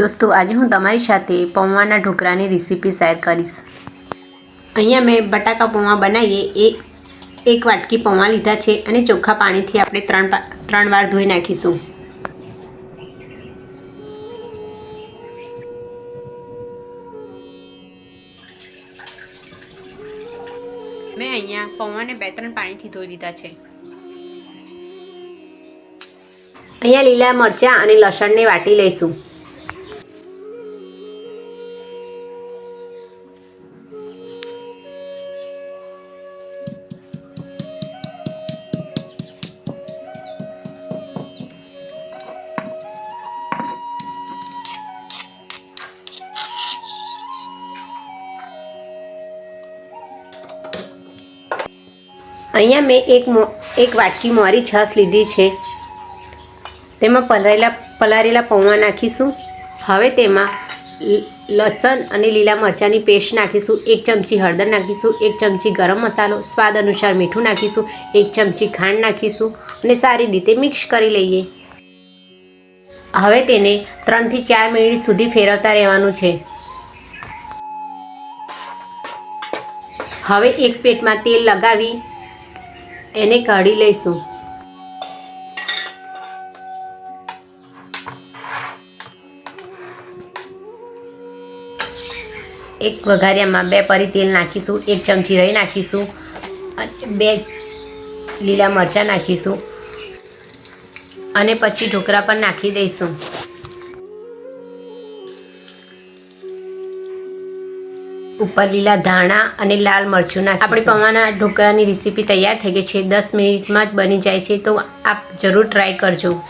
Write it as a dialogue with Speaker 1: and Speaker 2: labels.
Speaker 1: દોસ્તો, આજે હું તમારી સાથે પૌવાના ઢોકળાની રેસીપી શેર કરીશ. અહીંયા મેં બટાકા પૌવા બનાવીએ, એ એક વાટકી પૌવા લીધા છે અને ચોખ્ખા પાણીથી આપણે ત્રણ ત્રણ વાર ધોઈ નાખીશું. મેં અહીંયા પૌવાને બે ત્રણ પાણીથી ધોઈ લીધા છે. અહીંયા લીલા મરચાં અને લસણને વાટી લઈશું. અહીંયા મેં એક એક વાટકી મોરી છાશ લીધી છે. તેમાં પલારેલા પલારેલા પૌવા નાખીશું. હવે તેમાં લસણ અને લીલા મરચાંની પેસ્ટ નાખીશું. એક ચમચી હળદર નાખીશું. એક ચમચી ગરમ મસાલો. સ્વાદ અનુસાર મીઠું નાખીશું. એક ચમચી ખાંડ નાખીશું અને સારી રીતે મિક્સ કરી લઈએ. હવે તેને ત્રણથી ચાર મિનિટ સુધી ફેરવતા રહેવાનું છે. હવે એક પ્લેટમાં તેલ લગાવી એને કાઢી લઈશું. એક વઘારિયામાં બે પરી તેલ નાખીશું, એક ચમચી રહી નાખીશું બે લીલા મરચાં નાખીશું, અને પછી ઢોકળા પર નાખી દઈશું. ઉપર લીલા ધાણા અને લાલ મરચું નાખી આપણે પૌવાના ઢોકળાની રેસીપી તૈયાર થઈ ગઈ છે. દસ મિનિટમાં જ બની જાય છે. તો આપ જરૂર ટ્રાય કરજો.